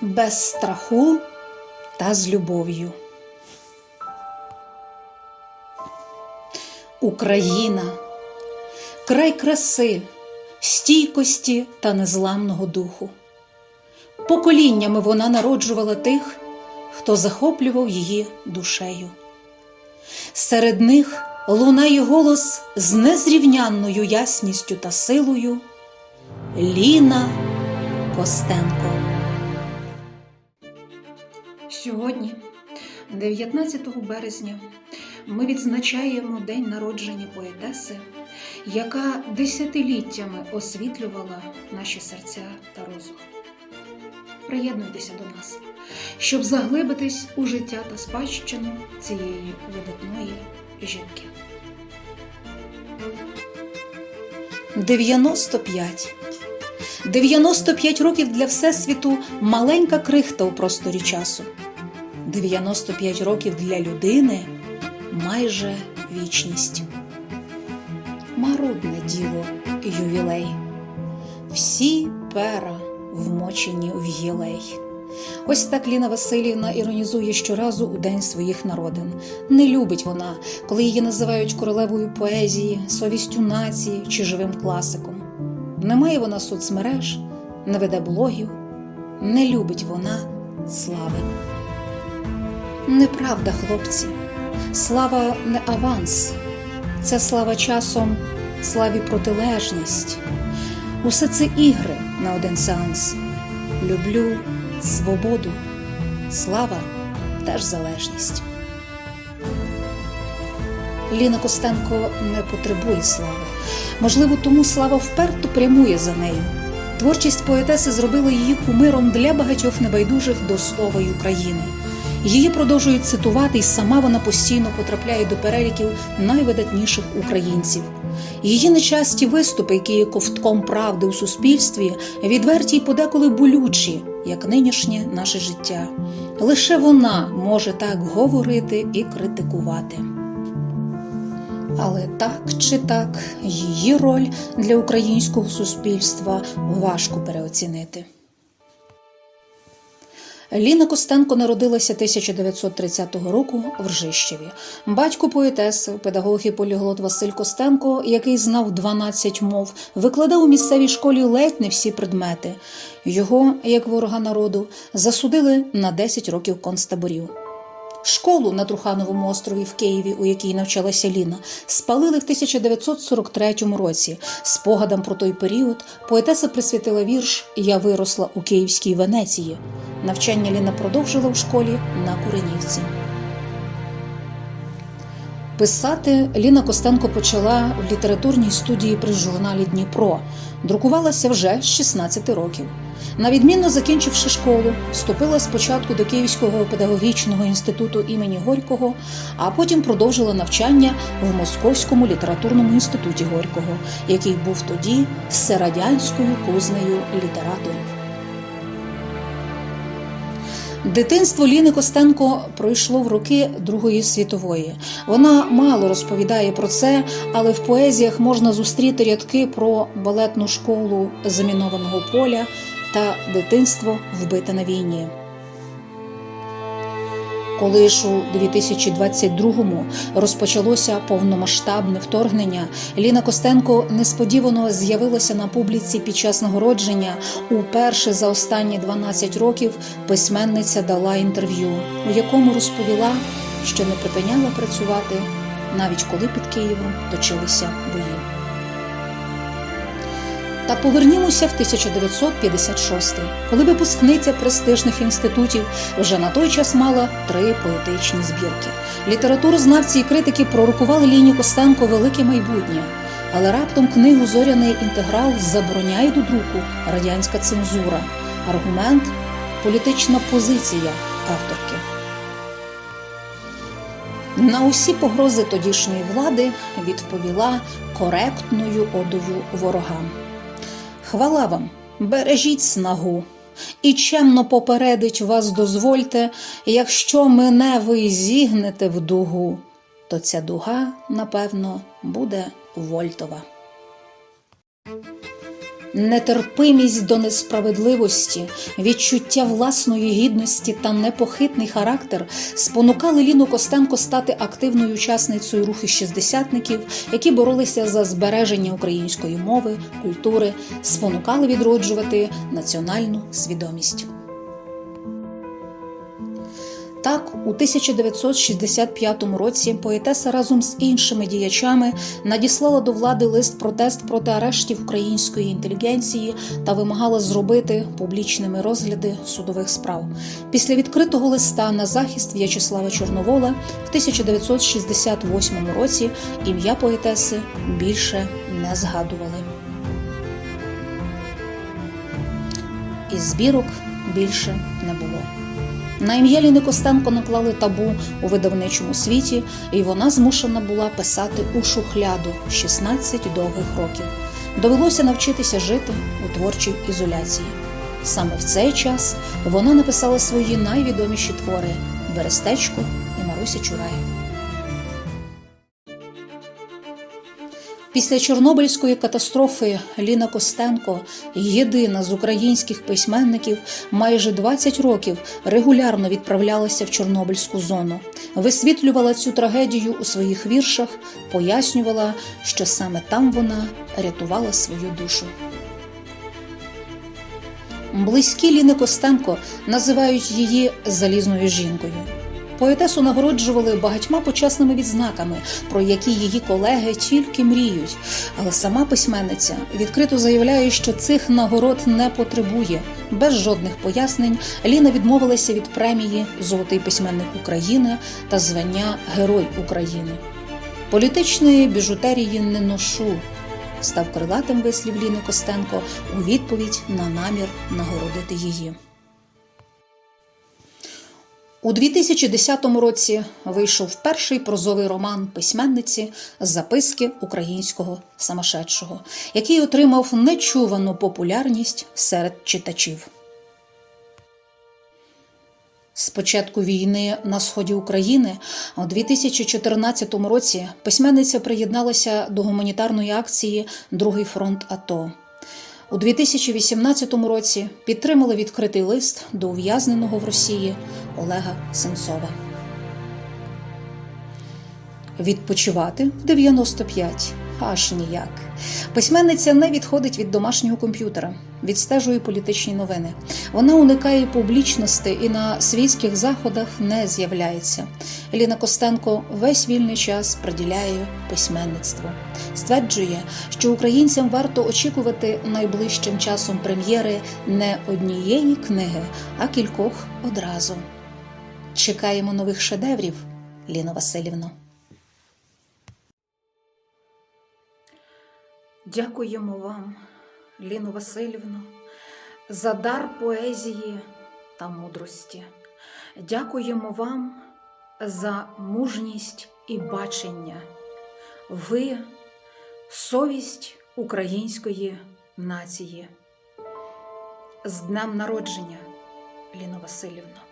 без страху та з любов'ю. Україна, край краси, стійкості та незламного духу. Поколіннями вона народжувала тих, хто захоплював її душею. Серед них лунає голос з незрівнянною ясністю та силою Ліна Костенко. Сьогодні, 19 березня, ми відзначаємо день народження поетеси, яка десятиліттями освітлювала наші серця та розум. Приєднуйтеся до нас, щоб заглибитись у життя та спадщину цієї видатної жінки. 95. 95 років для Всесвіту маленька крихта у просторі часу. 95 років для людини майже вічність. Марудне діло ювілей. Всі пера вмочені в гілей. Ось так Ліна Васильівна іронізує щоразу у день своїх народин. Не любить вона, коли її називають королевою поезії, совістю нації чи живим класиком. Не має вона соцмереж, не веде блогів, не любить вона слави. Неправда, хлопці, слава не аванс, ця слава часом славі протилежність. Усе це ігри на один сеанс. Люблю свободу, слава теж залежність. Ліна Костенко не потребує слави. Можливо, тому слава вперто прямує за нею. Творчість поетеси зробила її кумиром для багатьох небайдужих до слова й України. Її продовжують цитувати, і сама вона постійно потрапляє до переліків найвидатніших українців. Її нечасті виступи, які є ковтком правди у суспільстві, відверті й подеколи болючі, як нинішнє наше життя. Лише вона може так говорити і критикувати. Але так чи так, її роль для українського суспільства важко переоцінити. Ліна Костенко народилася 1930 року в Ржищеві. Батько поетеси, педагог і поліглот Василь Костенко, який знав 12 мов, викладав у місцевій школі ледь не всі предмети. Його, як ворога народу, засудили на 10 років концтаборів. Школу на Трухановому острові в Києві, у якій навчалася Ліна, спалили в 1943 році. Спогадам про той період поетеса присвятила вірш Я виросла у Київській Венеції. Навчання Ліна продовжила в школі на Куренівці. Писати Ліна Костенко почала в літературній студії при журналі Дніпро. Друкувалася вже з 16 років. На відмінно закінчивши школу, вступила спочатку до Київського педагогічного інституту імені Горького, а потім продовжила навчання в Московському літературному інституті Горького, який був тоді всерадянською кузнею літераторів. Дитинство Ліни Костенко пройшло в роки Другої світової. Вона мало розповідає про це, але в поезіях можна зустріти рядки про балетну школу замінованого поля та дитинство вбите на війні. Коли ж у 2022-му розпочалося повномасштабне вторгнення, Ліна Костенко несподівано з'явилася на публіці під час нагородження. Уперше за останні 12 років письменниця дала інтерв'ю, у якому розповіла, що не припиняла працювати, навіть коли під Києвом точилися бої. Та повернімося в 1956, коли випускниця престижних інститутів вже на той час мала три поетичні збірки. Літературознавці і критики пророкували Ліні Костенко велике майбутнє, але раптом книгу Зоряний інтеграл забороняє до друку радянська цензура. Аргумент політична позиція авторки. На усі погрози тодішньої влади відповіла коректною одою ворогам. Хвала вам, бережіть снагу, і чемно попередить вас дозвольте, якщо мене ви зігнете в дугу, то ця дуга, напевно, буде Вольтова. Нетерпимість до несправедливості, відчуття власної гідності та непохитний характер спонукали Ліну Костенко стати активною учасницею руху шістдесятників, які боролися за збереження української мови, культури, спонукали відроджувати національну свідомість. Так, у 1965 році поетеса разом з іншими діячами надіслала до влади лист протест проти арештів української інтелігенції та вимагала зробити публічними розгляди судових справ. Після відкритого листа на захист В'ячеслава Чорновола в 1968 році ім'я поетеси більше не згадували. І збірок більше не було. На ім'я Ліни Костенко наклали табу у видавничому світі, і вона змушена була писати у шухляду 16 довгих років. Довелося навчитися жити у творчій ізоляції. Саме в цей час вона написала свої найвідоміші твори Берестечко і Маруся Чурай. Після Чорнобильської катастрофи Ліна Костенко, єдина з українських письменників, майже 20 років регулярно відправлялася в Чорнобильську зону, висвітлювала цю трагедію у своїх віршах, пояснювала, що саме там вона рятувала свою душу. Близькі Ліни Костенко називають її залізною жінкою. Поетесу нагороджували багатьма почесними відзнаками, про які її колеги тільки мріють. Але сама письменниця відкрито заявляє, що цих нагород не потребує. Без жодних пояснень Ліна відмовилася від премії Золотий письменник України та звання Герой України. Політичної біжутерії не ношу. Став крилатим вислів Ліни Костенко у відповідь на намір нагородити її. У 2010 році вийшов перший прозовий роман письменниці Записки українського самошедшого, який отримав нечувану популярність серед читачів. З початку війни на сході України у 2014 році письменниця приєдналася до гуманітарної акції Другий фронт АТО. У 2018 році підтримали відкритий лист до ув'язненого в Росії Олега Сенцова. Відпочивати в 95 аж ніяк. Письменниця не відходить від домашнього комп'ютера, відстежує політичні новини. Вона уникає публічності і на світських заходах не з'являється. Ліна Костенко весь вільний час приділяє письменництву. Стверджує, що українцям варто очікувати найближчим часом прем'єри не однієї книги, а кількох одразу. Чекаємо нових шедеврів, Ліно Васильівно. Дякуємо вам, Ліно Васильівно, за дар поезії та мудрості. Дякуємо вам за мужність і бачення. Ви совість української нації. З днем народження, Ліно Васильівна.